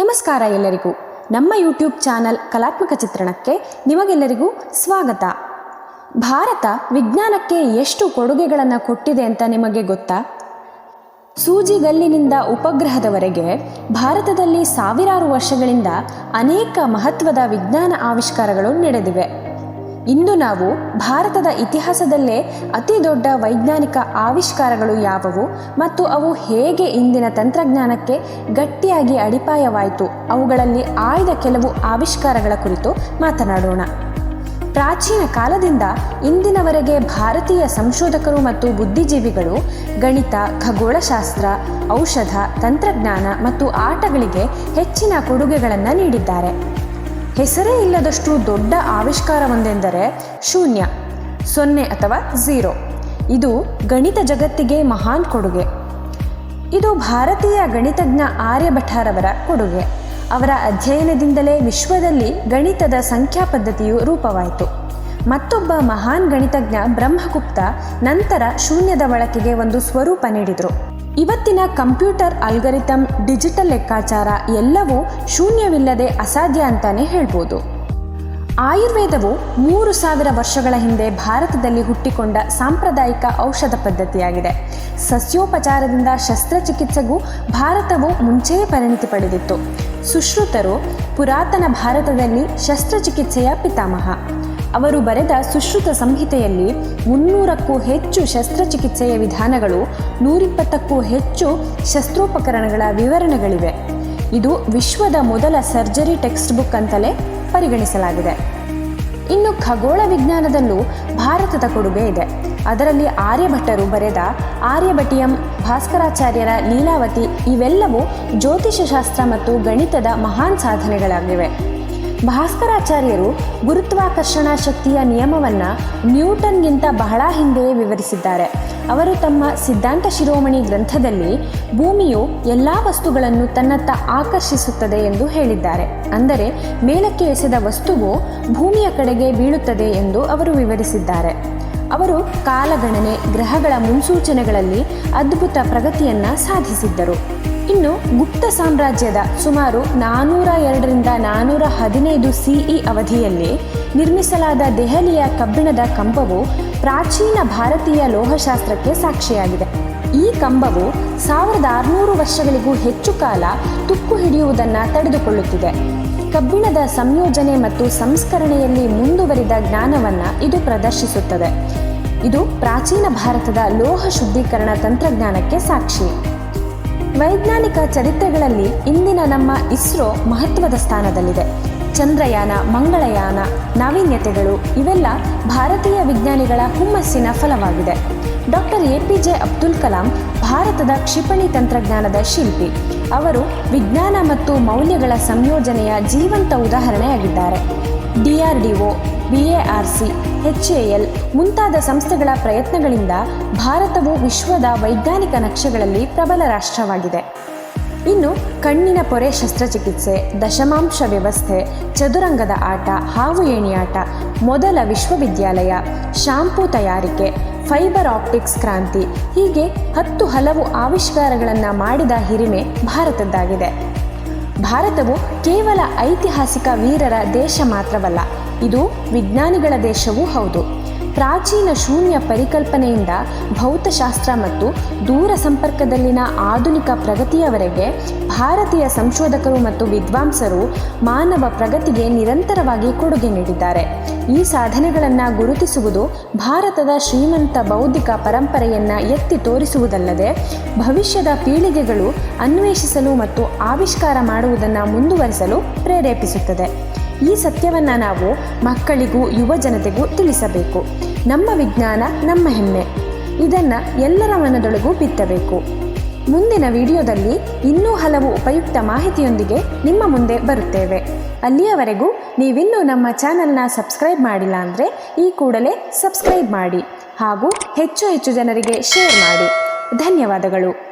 ನಮಸ್ಕಾರ ಎಲ್ಲರಿಗೂ. ನಮ್ಮ ಯೂಟ್ಯೂಬ್ ಚಾನಲ್ ಕಲಾತ್ಮಕ ಚಿತ್ರಣಕ್ಕೆ ನಿಮಗೆಲ್ಲರಿಗೂ ಸ್ವಾಗತ. ಭಾರತ ವಿಜ್ಞಾನಕ್ಕೆ ಎಷ್ಟು ಕೊಡುಗೆಗಳನ್ನು ಕೊಟ್ಟಿದೆ ಅಂತ ನಿಮಗೆ ಗೊತ್ತಾ? ಸೂಜಿಗಲ್ಲಿನಿಂದ ಉಪಗ್ರಹದವರೆಗೆ ಭಾರತದಲ್ಲಿ ಸಾವಿರಾರು ವರ್ಷಗಳಿಂದ ಅನೇಕ ಮಹತ್ವದ ವಿಜ್ಞಾನ ಆವಿಷ್ಕಾರಗಳು ನಡೆದಿವೆ. ಇಂದು ನಾವು ಭಾರತದ ಇತಿಹಾಸದಲ್ಲೇ ಅತಿ ದೊಡ್ಡ ವೈಜ್ಞಾನಿಕ ಆವಿಷ್ಕಾರಗಳು ಯಾವುವು ಮತ್ತು ಅವು ಹೇಗೆ ಇಂದಿನ ತಂತ್ರಜ್ಞಾನಕ್ಕೆ ಗಟ್ಟಿಯಾಗಿ ಅಡಿಪಾಯವಾಯಿತು, ಅವುಗಳಲ್ಲಿ ಆಯ್ದ ಕೆಲವು ಆವಿಷ್ಕಾರಗಳ ಕುರಿತು ಮಾತನಾಡೋಣ. ಪ್ರಾಚೀನ ಕಾಲದಿಂದ ಇಂದಿನವರೆಗೆ ಭಾರತೀಯ ಸಂಶೋಧಕರು ಮತ್ತು ಬುದ್ಧಿಜೀವಿಗಳು ಗಣಿತ, ಖಗೋಳಶಾಸ್ತ್ರ, ಔಷಧ, ತಂತ್ರಜ್ಞಾನ ಮತ್ತು ಆಟಗಳಿಗೆ ಹೆಚ್ಚಿನ ಕೊಡುಗೆಗಳನ್ನು ನೀಡಿದ್ದಾರೆ. ಹೆಸರೇ ಇಲ್ಲದಷ್ಟು ದೊಡ್ಡ ಆವಿಷ್ಕಾರವೊಂದೆಂದರೆ ಶೂನ್ಯ, ಸೊನ್ನೆ ಅಥವಾ ಝೀರೋ. ಇದು ಗಣಿತ ಜಗತ್ತಿಗೆ ಮಹಾನ್ ಕೊಡುಗೆ. ಇದು ಭಾರತೀಯ ಗಣಿತಜ್ಞ ಆರ್ಯಭಟರವರ ಕೊಡುಗೆ. ಅವರ ಅಧ್ಯಯನದಿಂದಲೇ ವಿಶ್ವದಲ್ಲಿ ಗಣಿತದ ಸಂಖ್ಯಾ ಪದ್ಧತಿಯು ರೂಪವಾಯಿತು. ಮತ್ತೊಬ್ಬ ಮಹಾನ್ ಗಣಿತಜ್ಞ ಬ್ರಹ್ಮಗುಪ್ತ ನಂತರ ಶೂನ್ಯದ ಬಳಕೆಗೆ ಒಂದು ಸ್ವರೂಪ ನೀಡಿದರು. ಇವತ್ತಿನ ಕಂಪ್ಯೂಟರ್ ಅಲ್ಗರಿಥಮ್ ಡಿಜಿಟಲ್ ಲೆಕ್ಕಾಚಾರ ಎಲ್ಲವೂ ಶೂನ್ಯವಿಲ್ಲದೆ ಅಸಾಧ್ಯ ಅಂತಾನೆ ಹೇಳ್ಬೋದು. ಆಯುರ್ವೇದವು ಮೂರು ಸಾವಿರ ವರ್ಷಗಳ ಹಿಂದೆ ಭಾರತದಲ್ಲಿ ಹುಟ್ಟಿಕೊಂಡ ಸಾಂಪ್ರದಾಯಿಕ ಔಷಧ ಪದ್ಧತಿಯಾಗಿದೆ. ಸಸ್ಯೋಪಚಾರದಿಂದ ಶಸ್ತ್ರಚಿಕಿತ್ಸೆಗೂ ಭಾರತವು ಮುಂಚೆಯೇ ಪರಿಣಿತಿ ಪಡೆದಿತ್ತು. ಸುಶ್ರುತರು ಪುರಾತನ ಭಾರತದಲ್ಲಿ ಶಸ್ತ್ರಚಿಕಿತ್ಸೆಯ ಪಿತಾಮಹ. ಅವರು ಬರೆದ ಸುಶ್ರುತ ಸಂಹಿತೆಯಲ್ಲಿ ಮುನ್ನೂರಕ್ಕೂ ಹೆಚ್ಚು ಶಸ್ತ್ರಚಿಕಿತ್ಸೆಯ ವಿಧಾನಗಳು, ನೂರಿಪ್ಪತ್ತಕ್ಕೂ ಹೆಚ್ಚು ಶಸ್ತ್ರೋಪಕರಣಗಳ ವಿವರಣೆಗಳಿವೆ. ಇದು ವಿಶ್ವದ ಮೊದಲ ಸರ್ಜರಿ ಟೆಕ್ಸ್ಟ್ ಬುಕ್ ಅಂತಲೇ ಪರಿಗಣಿಸಲಾಗಿದೆ. ಇನ್ನು ಖಗೋಳ ವಿಜ್ಞಾನದಲ್ಲೂ ಭಾರತದ ಕೊಡುಗೆ ಇದೆ. ಅದರಲ್ಲಿ ಆರ್ಯಭಟ್ಟರು ಬರೆದ ಆರ್ಯಭಟಿಯಂ, ಭಾಸ್ಕರಾಚಾರ್ಯರ ಲೀಲಾವತಿ ಇವೆಲ್ಲವೂ ಜ್ಯೋತಿಷಶಾಸ್ತ್ರ ಮತ್ತು ಗಣಿತದ ಮಹಾನ್ ಸಾಧನೆಗಳಾಗಿವೆ. ಭಾಸ್ಕರಾಚಾರ್ಯರು ಗುರುತ್ವಾಕರ್ಷಣಾ ಶಕ್ತಿಯ ನಿಯಮವನ್ನು ನ್ಯೂಟನ್ಗಿಂತ ಬಹಳ ಹಿಂದೆಯೇ ವಿವರಿಸಿದ್ದಾರೆ. ಅವರು ತಮ್ಮ ಸಿದ್ಧಾಂತ ಶಿರೋಮಣಿ ಗ್ರಂಥದಲ್ಲಿ ಭೂಮಿಯು ಎಲ್ಲ ವಸ್ತುಗಳನ್ನು ತನ್ನತ್ತ ಆಕರ್ಷಿಸುತ್ತದೆ ಎಂದು ಹೇಳಿದ್ದಾರೆ. ಅಂದರೆ ಮೇಲಕ್ಕೆ ಎಸೆದ ವಸ್ತುವು ಭೂಮಿಯ ಕಡೆಗೆ ಬೀಳುತ್ತದೆ ಎಂದು ಅವರು ವಿವರಿಸಿದ್ದಾರೆ. ಅವರು ಕಾಲಗಣನೆ, ಗ್ರಹಗಳ ಮುನ್ಸೂಚನೆಗಳಲ್ಲಿ ಅದ್ಭುತ ಪ್ರಗತಿಯನ್ನು ಸಾಧಿಸಿದ್ದರು. ಇನ್ನು ಗುಪ್ತ ಸಾಮ್ರಾಜ್ಯದ ಸುಮಾರು ನಾನೂರ ಎರಡರಿಂದ ನಾನೂರ ಹದಿನೈದು ಸಿಇ ಅವಧಿಯಲ್ಲಿ ನಿರ್ಮಿಸಲಾದ ದೆಹಲಿಯ ಕಬ್ಬಿಣದ ಕಂಬವು ಪ್ರಾಚೀನ ಭಾರತೀಯ ಲೋಹಶಾಸ್ತ್ರಕ್ಕೆ ಸಾಕ್ಷಿಯಾಗಿದೆ. ಈ ಕಂಬವು ಸಾವಿರದ ಆರುನೂರು ವರ್ಷಗಳಿಗೂ ಹೆಚ್ಚು ಕಾಲ ತುಕ್ಕು ಹಿಡಿಯುವುದನ್ನು ತಡೆದುಕೊಳ್ಳುತ್ತಿದೆ. ಕಬ್ಬಿಣದ ಸಂಯೋಜನೆ ಮತ್ತು ಸಂಸ್ಕರಣೆಯಲ್ಲಿ ಮುಂದುವರಿದ ಜ್ಞಾನವನ್ನು ಇದು ಪ್ರದರ್ಶಿಸುತ್ತದೆ. ಇದು ಪ್ರಾಚೀನ ಭಾರತದ ಲೋಹ ಶುದ್ಧೀಕರಣ ತಂತ್ರಜ್ಞಾನಕ್ಕೆ ಸಾಕ್ಷಿ. ವೈಜ್ಞಾನಿಕ ಚರಿತ್ರೆಗಳಲ್ಲಿ ಇಂದಿನ ನಮ್ಮ ಇಸ್ರೋ ಮಹತ್ವದ ಸ್ಥಾನದಲ್ಲಿದೆ. ಚಂದ್ರಯಾನ, ಮಂಗಳಯಾನ, ನಾವೀನ್ಯತೆಗಳು ಇವೆಲ್ಲ ಭಾರತೀಯ ವಿಜ್ಞಾನಿಗಳ ಹುಮ್ಮಸ್ಸಿನ ಫಲವಾಗಿದೆ. Doctor A P J Abdul Kalam ಭಾರತದ ಕ್ಷಿಪಣಿ ತಂತ್ರಜ್ಞಾನದ ಶಿಲ್ಪಿ. ಅವರು ವಿಜ್ಞಾನ ಮತ್ತು ಮೌಲ್ಯಗಳ ಸಂಯೋಜನೆಯ ಜೀವಂತ ಉದಾಹರಣೆಯಾಗಿದ್ದಾರೆ. ಡಿಆರ್ಡಿಒ ಎ ಎಲ್ ಮುಂತಾದ ಸಂಸ್ಥೆಗಳ ಪ್ರಯತ್ನಗಳಿಂದ ಭಾರತವು ವಿಶ್ವದ ವೈಜ್ಞಾನಿಕ ನಕ್ಷೆಗಳಲ್ಲಿ ಪ್ರಬಲ ರಾಷ್ಟ್ರವಾಗಿದೆ. ಇನ್ನು ಕಣ್ಣಿನ ಪೊರೆ ಶಸ್ತ್ರಚಿಕಿತ್ಸೆ, ದಶಮಾಂಶ ವ್ಯವಸ್ಥೆ, ಚದುರಂಗದ ಆಟ, ಹಾವು ಏಣಿಯಾಟ ಮೊದಲ ವಿಶ್ವವಿದ್ಯಾಲಯ, ಶಾಂಪೂ ತಯಾರಿಕೆ, ಫೈಬರ್ ಆಪ್ಟಿಕ್ಸ್ ಕ್ರಾಂತಿ, ಹೀಗೆ ಹತ್ತು ಹಲವು ಆವಿಷ್ಕಾರಗಳನ್ನು ಮಾಡಿದ ಹಿರಿಮೆ ಭಾರತದ್ದಾಗಿದೆ. ಭಾರತವು ಕೇವಲ ಐತಿಹಾಸಿಕ ವೀರರ ದೇಶ ಮಾತ್ರವಲ್ಲ, ಇದು ವಿಜ್ಞಾನಿಗಳ ದೇಶವೂ ಹೌದು. ಪ್ರಾಚೀನ ಶೂನ್ಯ ಪರಿಕಲ್ಪನೆಯಿಂದ ಭೌತಶಾಸ್ತ್ರ ಮತ್ತು ದೂರ ಸಂಪರ್ಕದಲ್ಲಿನ ಆಧುನಿಕ ಪ್ರಗತಿಯವರೆಗೆ ಭಾರತೀಯ ಸಂಶೋಧಕರು ಮತ್ತು ವಿದ್ವಾಂಸರು ಮಾನವ ಪ್ರಗತಿಗೆ ನಿರಂತರವಾಗಿ ಕೊಡುಗೆ ನೀಡಿದ್ದಾರೆ. ಈ ಸಾಧನೆಗಳನ್ನು ಗುರುತಿಸುವುದು ಭಾರತದ ಶ್ರೀಮಂತ ಬೌದ್ಧಿಕ ಪರಂಪರೆಯನ್ನು ಎತ್ತಿ ತೋರಿಸುವುದಲ್ಲದೆ ಭವಿಷ್ಯದ ಪೀಳಿಗೆಗಳು ಅನ್ವೇಷಿಸಲು ಮತ್ತು ಆವಿಷ್ಕಾರ ಮಾಡುವುದನ್ನು ಮುಂದುವರಿಸಲು ಪ್ರೇರೇಪಿಸುತ್ತದೆ. ಈ ಸತ್ಯವನ್ನು ನಾವು ಮಕ್ಕಳಿಗೂ, ಯುವ ಜನತೆಗೂ ತಿಳಿಸಬೇಕು. ನಮ್ಮ ವಿಜ್ಞಾನ, ನಮ್ಮ ಹೆಮ್ಮೆ. ಇದನ್ನು ಎಲ್ಲರ ಮನದೊಳಗೂ ಬಿತ್ತಬೇಕು. ಮುಂದಿನ ವಿಡಿಯೋದಲ್ಲಿ ಇನ್ನೂ ಹಲವು ಉಪಯುಕ್ತ ಮಾಹಿತಿಯೊಂದಿಗೆ ನಿಮ್ಮ ಮುಂದೆ ಬರುತ್ತೇವೆ. ಅಲ್ಲಿಯವರೆಗೂ ನೀವಿನ್ನೂ ನಮ್ಮ ಚಾನಲ್ನ ಸಬ್ಸ್ಕ್ರೈಬ್ ಮಾಡಿಲ್ಲ ಅಂದರೆ ಈ ಕೂಡಲೇ ಸಬ್ಸ್ಕ್ರೈಬ್ ಮಾಡಿ ಹಾಗೂ ಹೆಚ್ಚು ಹೆಚ್ಚು ಜನರಿಗೆ ಶೇರ್ ಮಾಡಿ. ಧನ್ಯವಾದಗಳು.